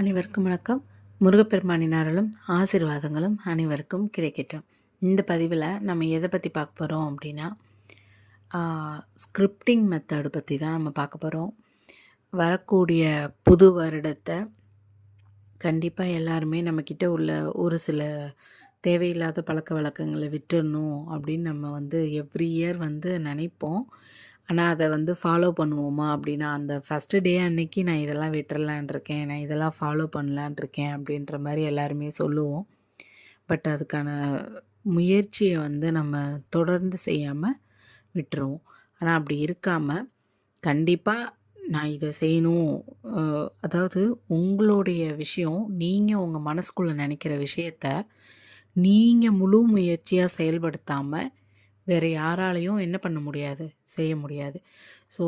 அனைவருக்கும் வணக்கம். முருகப்பெருமானின் அருளும் ஆசீர்வாதங்களும் அனைவருக்கும் கிடைக்கட்டும். இந்த பதிவில் நம்ம எதை பற்றி பார்க்க போகிறோம் அப்படின்னா ஸ்கிரிப்டிங் மெத்தடு பற்றி தான் நம்ம பார்க்க போகிறோம் வரக்கூடிய புது வருடத்தை கண்டிப்பாக எல்லாருமே நம்மக்கிட்ட உள்ள ஒரு சில தேவையில்லாத பழக்க வழக்கங்களை விட்டுறணும் அப்படின்னு நம்ம வந்து எவ்ரி இயர் வந்து நினைப்போம். ஆனால் அதை வந்து ஃபாலோ பண்ணுவோமா அப்படின்னா அந்த ஃபஸ்ட்டு டே அன்னைக்கு நான் இதெல்லாம் விட்டுறலான் இருக்கேன். நான் இதெல்லாம் ஃபாலோ பண்ணலான் இருக்கேன் அப்படின்ற மாதிரி எல்லாருமே சொல்லுவோம். பட் அதுக்கான முயற்சியை வந்து நம்ம தொடர்ந்து செய்யாமல் விட்டுருவோம். ஆனால் அப்படி இருக்காமல் கண்டிப்பாக நான் இதை செய்யணும். அதாவது உங்களுடைய விஷயம் நீங்கள் உங்கள் மனசுக்குள்ளே நினைக்கிற விஷயத்த நீங்கள் முழு முயற்சியாக செயல்படுத்தாமல் வேறு யாராலையும் என்ன பண்ண முடியாது செய்ய முடியாது. ஸோ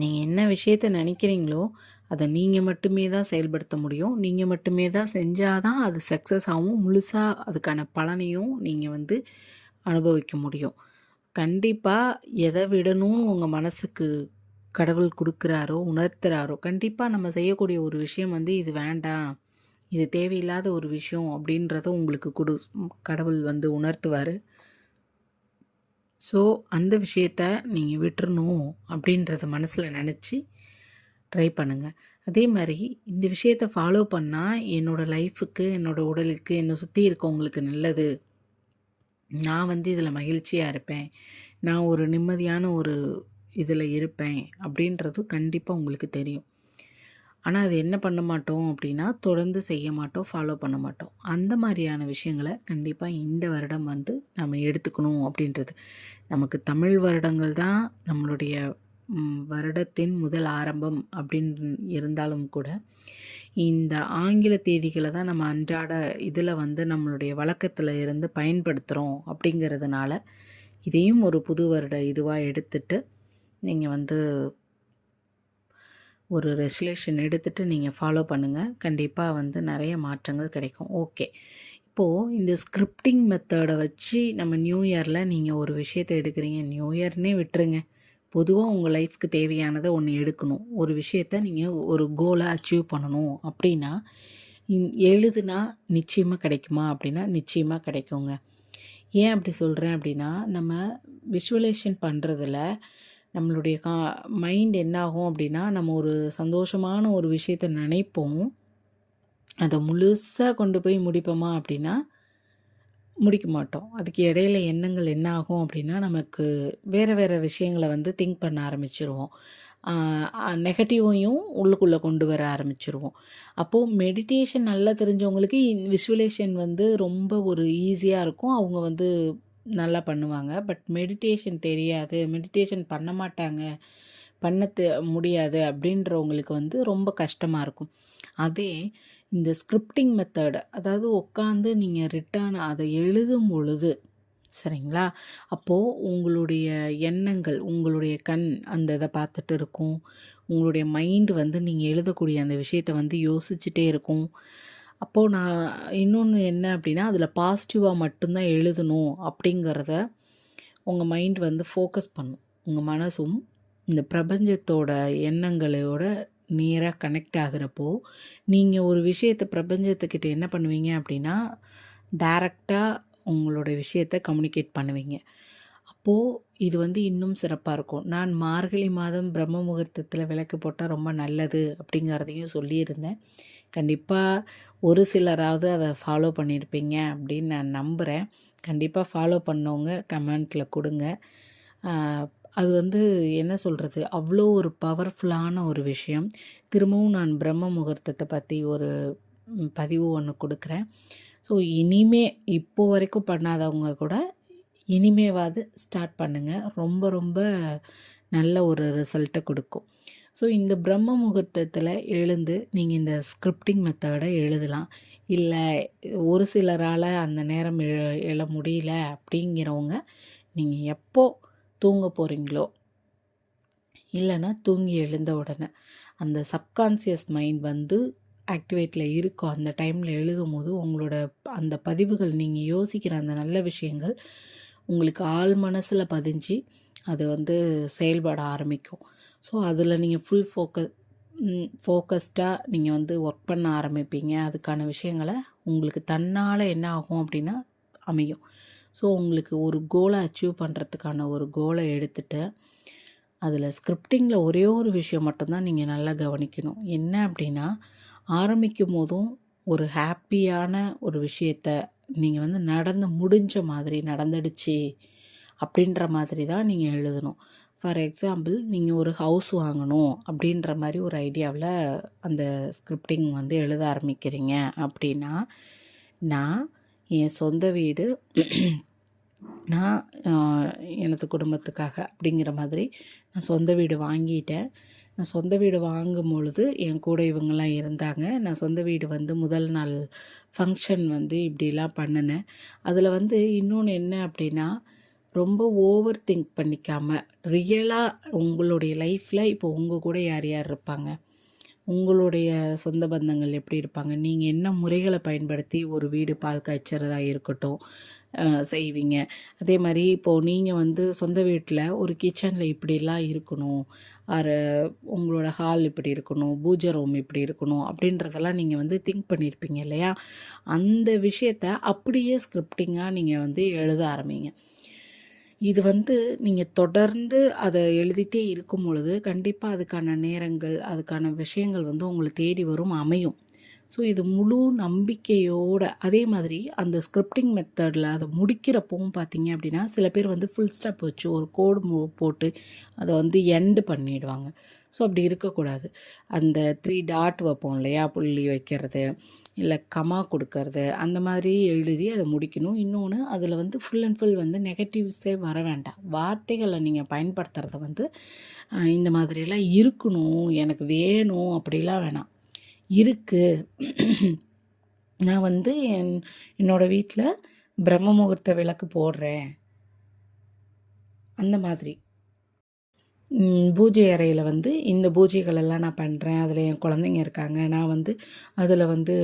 நீங்கள் என்ன விஷயத்தை நினைக்கிறீங்களோ அதை நீங்கள் மட்டுமே தான் செயல்படுத்த முடியும். நீங்கள் மட்டுமே தான் செஞ்சால் தான் அது சக்ஸஸ் ஆகும் முழுசாக அதுக்கான பலனையும் நீங்கள் வந்து அனுபவிக்க முடியும். கண்டிப்பாக எதை விடணும் உங்கள் மனசுக்கு கடவுள் கொடுக்குறாரோ உணர்த்துறாரோ கண்டிப்பாக நம்ம செய்யக்கூடிய ஒரு விஷயம் வந்து இது வேண்டாம் இது தேவையில்லாத ஒரு விஷயம் அப்படின்றத உங்களுக்கு கொடு கடவுள் வந்து உணர்த்துவார். ஸோ அந்த விஷயத்த நீங்கள் விட்டுறணும் அப்படின்றத மனசில் நினச்சி ட்ரை பண்ணுங்கள் அதே மாதிரி இந்த விஷயத்த ஃபாலோ பண்ணால் என்னோடய லைஃபுக்கு என்னோடய உடலுக்கு என்னை சுற்றி இருக்கவங்களுக்கு நல்லது. நான் வந்து இதில் மகிழ்ச்சியாக இருப்பேன். நான் ஒரு நிம்மதியான ஒரு இதில் இருப்பேன் அப்படின்றது கண்டிப்பாக உங்களுக்கு தெரியும். ஆனால் அது என்ன பண்ண மாட்டோம் அப்படின்னா தொடர்ந்து செய்ய மாட்டோம் ஃபாலோ பண்ண மாட்டோம். அந்த மாதிரியான விஷயங்களை கண்டிப்பாக இந்த வருடம் வந்து நம்ம எடுத்துக்கணும் அப்படின்றது. நமக்கு தமிழ் வருடங்கள் தான் நம்மளுடைய வருடத்தின் முதல் ஆரம்பம் அப்படின்னு இருந்தாலும் கூட இந்த ஆங்கில தேதிகளை தான் நம்ம அன்றாட இதில் வந்து நம்மளுடைய வழக்கத்தில் இருந்து பயன்படுத்துகிறோம் அப்படிங்கிறதுனால இதையும் ஒரு புது வருட இதுவாக எடுத்துட்டு நீங்கள் வந்து ஒரு ரெசல்யூஷன் எடுத்துகிட்டு நீங்கள் ஃபாலோ பண்ணுங்கள் கண்டிப்பாக வந்து நிறைய மாற்றங்கள் கிடைக்கும். ஓகே இப்போது இந்த ஸ்கிரிப்டிங் மெத்தடை வச்சு நம்ம நியூ இயரில் நீங்கள் ஒரு விஷயத்தை எடுக்கிறீங்க. நியூ இயர்னே விட்டுருங்க. பொதுவாக உங்கள் லைஃப்க்கு தேவையானதை ஒன்று எடுக்கணும். ஒரு விஷயத்த நீங்கள் ஒரு கோலை அச்சீவ் பண்ணணும். அப்படின்னா எழுதுனா நிச்சயமாக கிடைக்குமா? அப்படின்னா நிச்சயமாக கிடைக்குங்க. ஏன் அப்படி சொல்கிறேன் அப்படின்னா நம்ம விஷுவலேஷன் பண்ணுறதுல நம்மளுடைய கா மைண்ட் என்னாகும் அப்படின்னா நம்ம ஒரு சந்தோஷமான ஒரு விஷயத்த நினைப்போம். அதை முழுசாக கொண்டு போய் முடிப்போமா அப்படின்னா முடிக்க மாட்டோம். அதுக்கு இடையில எண்ணங்கள் என்ன ஆகும் அப்படின்னா நமக்கு வேறு வேறு விஷயங்களை வந்து திங்க் பண்ண ஆரம்பிச்சிருவோம். நெகட்டிவையும் உள்ளுக்குள்ளே கொண்டு வர ஆரம்பிச்சிருவோம். அப்போது மெடிடேஷன் நல்லா தெரிஞ்சவங்களுக்கு விஷுவலேஷன் வந்து ரொம்ப ஒரு ஈஸியாக இருக்கும். அவங்க வந்து நல்லா பண்ணுவாங்க. பட் மெடிடேஷன் தெரியாது. மெடிடேஷன் பண்ண மாட்டாங்க. பண்ண தெ- முடியாது அப்படின்றவங்களுக்கு வந்து ரொம்ப கஷ்டமாக இருக்கும். அதே இந்த ஸ்கிரிப்டிங் மெத்தட் அதாவது உட்காந்து நீங்கள் ரிட்டர்ன் அதை எழுதும் பொழுது சரிங்களா? அப்போது உங்களுடைய எண்ணங்கள் உங்களுடைய கண் அந்த இதை பார்த்துட்டு இருக்கும். உங்களுடைய மைண்டு வந்து நீங்கள் எழுதக்கூடிய அந்த விஷயத்தை வந்து யோசிச்சுட்டே இருக்கும். அப்போது நான் இன்னொன்று என்ன அப்படின்னா அதில் பாசிட்டிவாக மட்டும்தான் எழுதணும் அப்படிங்கிறத உங்கள் மைண்ட் வந்து ஃபோக்கஸ் பண்ணும். உங்கள் மனசும் இந்த பிரபஞ்சத்தோட எண்ணங்களோட நேராக கனெக்ட் ஆகிறப்போ நீங்கள் ஒரு விஷயத்தை பிரபஞ்சத்துக்கிட்ட என்ன பண்ணுவீங்க அப்படின்னா டைரக்டாக உங்களோட விஷயத்தை கம்யூனிகேட் பண்ணுவீங்க. அப்போது இது வந்து இன்னும் சிறப்பாக இருக்கும். நான் மார்கழி மாதம் பிரம்ம முகூர்த்தத்தில் விளக்கு போட்டால் ரொம்ப நல்லது அப்படிங்கிறதையும் சொல்லியிருந்தேன். கண்டிப்பாக ஒரு சிலராவது அதை ஃபாலோ பண்ணியிருப்பீங்க அப்படின்னு நான் நம்புகிறேன் கண்டிப்பாக ஃபாலோ பண்ணவங்க கமெண்ட்டில் கொடுங்க. அது வந்து என்ன சொல்கிறது அவ்வளோ ஒரு பவர்ஃபுல்லான ஒரு விஷயம். திரும்பவும் நான் பிரம்ம முகூர்த்தத்தை பற்றி ஒரு பதிவு ஒன்று கொடுக்குறேன். ஸோ இனிமே இப்போ வரைக்கும் பண்ணாதவங்க கூட இனிமேவாது ஸ்டார்ட் பண்ணுங்கள் ரொம்ப ரொம்ப நல்ல ஒரு ரிசல்ட்டை கொடுக்கும். ஸோ இந்த பிரம்ம முகூர்த்தத்தில் எழுந்து நீங்கள் இந்த ஸ்கிரிப்டிங் மெத்தடை எழுதலாம். இல்லை ஒரு சிலரால் அந்த நேரம் எழ எழ முடியல அப்படிங்கிறவங்க நீங்கள் எப்போ தூங்க போகிறீங்களோ இல்லைன்னா தூங்கி எழுந்த உடனே அந்த சப்கான்சியஸ் மைண்ட் வந்து ஆக்டிவேட்டில் இருக்கும். அந்த டைமில் எழுதும் போது உங்களோட அந்த பதிவுகள் நீங்கள் யோசிக்கிற அந்த நல்ல விஷயங்கள் உங்களுக்கு ஆழ் மனசில் பதிஞ்சு அது வந்து செயல்பட ஆரம்பிக்கும். ஸோ அதில் நீங்கள் ஃபுல் ஃபோக்கஸ் ஃபோக்கஸ்டாக நீங்கள் வந்து ஒர்க் பண்ண ஆரம்பிப்பீங்க. அதுக்கான விஷயங்களை உங்களுக்கு தன்னால் என்ன ஆகும் அப்படின்னா அமையும். ஸோ உங்களுக்கு ஒரு கோலை அச்சீவ் பண்ணுறதுக்கான ஒரு கோலை எடுத்துகிட்டு அதில் ஸ்கிரிப்டிங்கில் ஒரே ஒரு விஷயம் மட்டும்தான் நீங்கள் நல்லா கவனிக்கணும். என்ன அப்படின்னா ஆரம்பிக்கும் போதும் ஒரு ஹாப்பியான ஒரு விஷயத்த நீங்கள் வந்து நடந்து முடிஞ்ச மாதிரி நடந்துடுச்சு அப்படின்ற மாதிரி தான் நீங்கள் எழுதணும். ஃபார் எக்ஸாம்பிள் நீங்கள் ஒரு ஹவுஸ் வாங்கணும் அப்படின்ற மாதிரி ஒரு ஐடியாவில் அந்த ஸ்கிரிப்டிங் வந்து எழுத ஆரம்பிக்கிறீங்க அப்படின்னா நான் என் சொந்த வீடு நான் எனது குடும்பத்துக்காக அப்படிங்கிற மாதிரி நான் சொந்த வீடு வாங்கிட்டேன். நான் சொந்த வீடு வாங்கும் பொழுது என் கூட இவங்கெல்லாம் இருந்தாங்க. நான் சொந்த வீடு வந்து முதல் நாள் ஃபங்க்ஷன் வந்து இப்படிலாம் பண்ணினேன். அதில் வந்து இன்னொன்று என்ன அப்படின்னா ரொம்ப ஓவர் திங்க் பண்ணிக்காமல் ரியலாக உங்களுடைய லைஃப்பில் இப்போ உங்கள் கூட யார் யார் இருப்பாங்க? உங்களுடைய சொந்த பந்தங்கள் எப்படி இருப்பாங்க? நீங்கள் என்ன முறைகளை பயன்படுத்தி ஒரு வீடு பால் காய்ச்சறதா இருக்கட்டும் செய்வீங்க. அதே மாதிரி இப்போது நீங்கள் வந்து சொந்த வீட்டில் ஒரு கிச்சனில் இப்படிலாம் இருக்கணும். ஆறு உங்களோட ஹால் இப்படி இருக்கணும் பூஜை ரூம் இப்படி இருக்கணும் அப்படின்றதெல்லாம் நீங்கள் வந்து திங்க் பண்ணியிருப்பீங்க இல்லையா? அந்த விஷயத்த அப்படியே ஸ்கிரிப்டிங்காக நீங்கள் வந்து எழுத ஆரம்பிங்க. இது வந்து நீங்கள் தொடர்ந்து அதை எழுதிட்டே இருக்கும் பொழுது கண்டிப்பாக அதுக்கான நேரங்கள் அதுக்கான விஷயங்கள் வந்து உங்களை தேடி வரும் அமையும். ஸோ இது முழு நம்பிக்கையோட அதே மாதிரி அந்த ஸ்கிரிப்டிங் மெத்தடில் அதை முடிக்கிறப்பவும் பார்த்தீங்க அப்படின்னா சில பேர் வந்து ஃபுல் ஸ்டாப் வச்சு ஒரு கோடு போட்டு அதை வந்து எண்டு பண்ணிடுவாங்க. ஸோ அப்படி இருக்கக்கூடாது. அந்த த்ரீ டாட் வைப்போம் இல்லையா? புள்ளி வைக்கிறது இல்லை கமா கொடுக்கறது அந்த மாதிரி எழுதி அதை முடிக்கணும். இன்னொன்று அதில் வந்து ஃபுல் அண்ட் ஃபுல் வந்து நெகட்டிவ்ஸே வர வேண்டாம். வார்த்தைகளை நீங்கள் பயன்படுத்துகிறத வந்து இந்த மாதிரியெல்லாம் இருக்கணும் எனக்கு வேணும் அப்படிலாம் வேணாம். இருக்குது நான் வந்து என் என்னோடய வீட்டில் பிரம்ம முகூர்த்த விளக்கு போடுறேன். அந்த மாதிரி. பூஜை அறையில் வந்து இந்த பூஜைகளெல்லாம் நான் பண்ணுறேன் அதில் என் குழந்தைங்க இருக்காங்க. நான் வந்து அதில் வந்து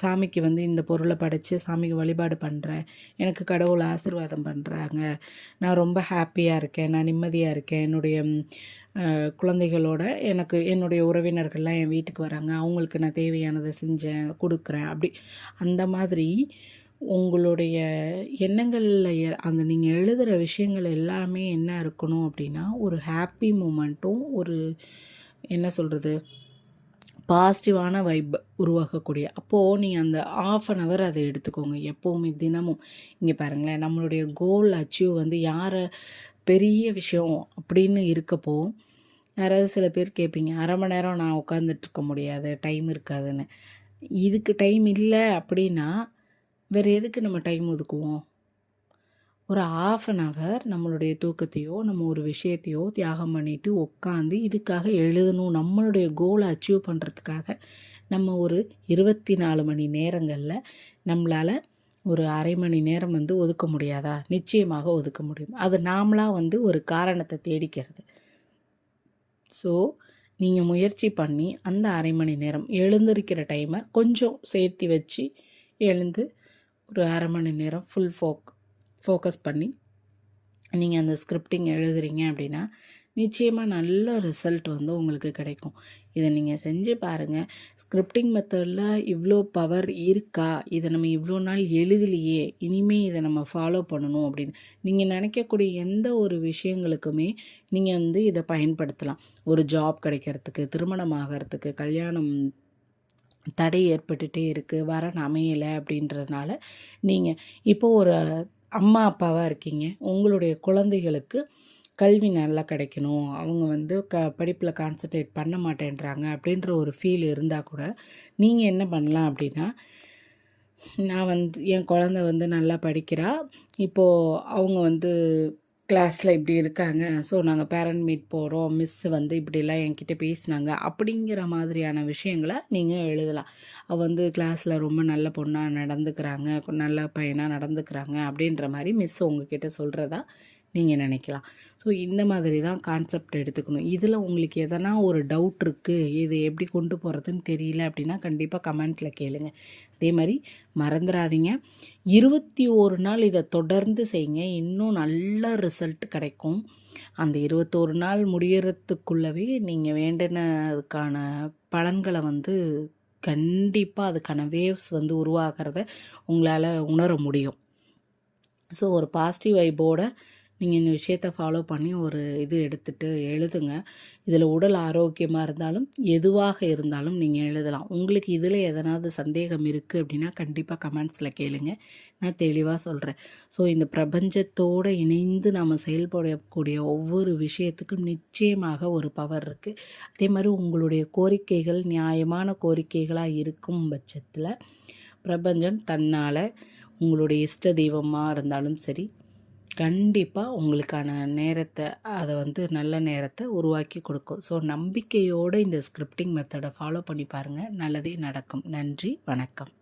சாமிக்கு வந்து இந்த பொருளை படைத்து சாமிக்கு வழிபாடு பண்ணுறேன் எனக்கு கடவுள் ஆசிர்வாதம் பண்ணுறாங்க நான் ரொம்ப ஹாப்பியாக இருக்கேன். நான் நிம்மதியாக இருக்கேன். என்னுடைய குழந்தைகளோட எனக்கு என்னுடைய உறவினர்கள்லாம் என் வீட்டுக்கு வராங்க. அவங்களுக்கு நான் தேவையானதை செஞ்சேன் கொடுக்குறேன். அப்படி அந்த மாதிரி உங்களுடைய எண்ணங்களில் அந்த நீங்கள் எழுதுகிற விஷயங்கள் எல்லாமே என்ன இருக்கணும் அப்படின்னா ஒரு ஹாப்பி மூமெண்ட்டும் ஒரு என்ன சொல்கிறது பாசிட்டிவான வைப் உருவாக்கக்கூடிய. அப்போது நீங்கள் அந்த ஆஃப் அன் ஹவர் அதை எடுத்துக்கோங்க எப்போவுமே தினமும். இங்கே பாருங்களேன் நம்மளுடைய கோல் அச்சீவ் வந்து யாரை பெரிய விஷயம் அப்படின்னு இருக்கப்போ யாராவது சில பேர் கேட்பீங்க அரை மணி நேரம் நான் உட்காந்துட்ருக்க முடியாது டைம் இருக்காதுன்னு. இதுக்கு டைம் இல்லை அப்படின்னா வேறு எதுக்கு நம்ம டைம் ஒதுக்குவோம்? ஒரு ஆஃப் அன் ஹவர் நம்மளுடைய தூக்கத்தையோ நம்ம ஒரு விஷயத்தையோ தியாகம் பண்ணிவிட்டு உட்காந்து இதுக்காக எழுதணும் நம்மளுடைய கோலை அச்சீவ் பண்ணுறதுக்காக நம்ம ஒரு இருபத்தி நாலு மணி நேரங்களில் நம்மளால் ஒரு அரை மணி நேரம் வந்து ஒதுக்க முடியாதா? நிச்சயமாக ஒதுக்க முடியும். அது நாமளாக வந்து ஒரு காரணத்தை தேடிக்கிறது. ஸோ நீங்கள் முயற்சி பண்ணி அந்த அரை மணி நேரம் எழுந்திருக்கிற டைமை கொஞ்சம் சேர்த்து வச்சு எழுந்து ஒரு அரை மணி நேரம் ஃபுல் ஃபோக் ஃபோக்கஸ் பண்ணி நீங்கள் அந்த ஸ்கிரிப்டிங் எழுதுறீங்க அப்படின்னா நிச்சயமாக நல்ல ரிசல்ட் வந்து உங்களுக்கு கிடைக்கும். இதை நீங்கள் செஞ்சு பாருங்கள் ஸ்கிரிப்டிங் மெத்தடில் இவ்வளோ பவர் இருக்கா? இதை நம்ம இவ்வளோ நாள் எழுதலையே இனிமேல் இதை நம்ம ஃபாலோ பண்ணணும் அப்படின்னு. நீங்கள் நினைக்கக்கூடிய எந்த ஒரு விஷயங்களுக்குமே நீங்கள் வந்து இதை பயன்படுத்தலாம். ஒரு ஜாப் கிடைக்கிறதுக்கு திருமணம் ஆகிறதுக்கு கல்யாணம் தடை ஏற்பட்டுகிட்டே இருக்குது வரன் அமையலை அப்படின்றதுனால நீங்கள் இப்போது ஒரு அம்மா அப்பாவாக இருக்கீங்க. உங்களுடைய குழந்தைகளுக்கு கல்வி நல்லா கிடைக்கணும். அவங்க வந்து க படிப்பில் கான்சன்ட்ரேட் பண்ண மாட்டேன்றாங்க அப்படின்ற ஒரு ஃபீல் இருந்தால் கூட நீங்கள் என்ன பண்ணலாம் அப்படின்னா நான் வந்து என் குழந்த வந்து நல்லா படிக்கிறா. இப்போது அவங்க வந்து கிளாஸில் இப்படி இருக்காங்க. ஸோ நாங்கள் பேரண்ட் மீட் போகிறோம் மிஸ்ஸு வந்து இப்படிலாம் என்கிட்ட பேசினாங்க. அப்படிங்கிற மாதிரியான விஷயங்களை நீங்கள் எழுதலாம். அவள் வந்து கிளாஸில் ரொம்ப நல்ல பொண்ணாக நடந்துக்கிறாங்க. நல்ல பையனாக நடந்துக்கிறாங்க. அப்படின்ற மாதிரி மிஸ் உங்ககிட்ட சொல்கிறதா நீங்கள் நினைக்கலாம். ஸோ இந்த மாதிரி தான் கான்செப்ட் எடுத்துக்கணும். இதில் உங்களுக்கு எதனா ஒரு டவுட் இருக்குது இது எப்படி கொண்டு போகிறதுன்னு தெரியல அப்படின்னா கண்டிப்பாக கமெண்ட்டில் கேளுங்க. அதே மாதிரி மறந்துடாதீங்க இருபத்தி ஒரு நாள் இதை தொடர்ந்து செய்யுங்க. இன்னும் நல்ல ரிசல்ட் கிடைக்கும். அந்த இருபத்தோரு நாள் முடியறதுக்குள்ளவே நீங்கள் வேண்டினதுக்கான பலன்களை வந்து கண்டிப்பாக அதுக்கான வேவ்ஸ் வந்து உருவாகிறத உங்களால் உணர முடியும். ஸோ ஒரு பாசிட்டிவ் வைபோட நீங்கள் இந்த விஷயத்த ஃபாலோ பண்ணி ஒரு இது எடுத்துகிட்டு எழுதுங்க. இதில் உடல் ஆரோக்கியமாக இருந்தாலும் எதுவாக இருந்தாலும் நீங்கள் எழுதலாம். உங்களுக்கு இதில் எதனாவது சந்தேகம் இருக்குது அப்படின்னா கண்டிப்பாக கமெண்ட்ஸில் கேளுங்க. நான் தெளிவாக சொல்கிறேன் ஸோ இந்த பிரபஞ்சத்தோடு இணைந்து நம்ம செயல்படக்கூடிய ஒவ்வொரு விஷயத்துக்கும் நிச்சயமாக ஒரு பவர் இருக்குது அதே மாதிரி உங்களுடைய கோரிக்கைகள் நியாயமான கோரிக்கைகளாக இருக்கும் பட்சத்தில் பிரபஞ்சம் தன்னால் உங்களுடைய இஷ்ட தெய்வமாக இருந்தாலும் சரி கண்டிப்பாக உங்களுக்கான நேரத்தை அதை வந்து நல்ல நேரத்தை உருவாக்கி கொடுக்கும். ஸோ நம்பிக்கையோடு இந்த ஸ்கிரிப்டிங் மெத்தடை ஃபாலோ பண்ணி பாருங்கள் நல்லதே நடக்கும். நன்றி வணக்கம்.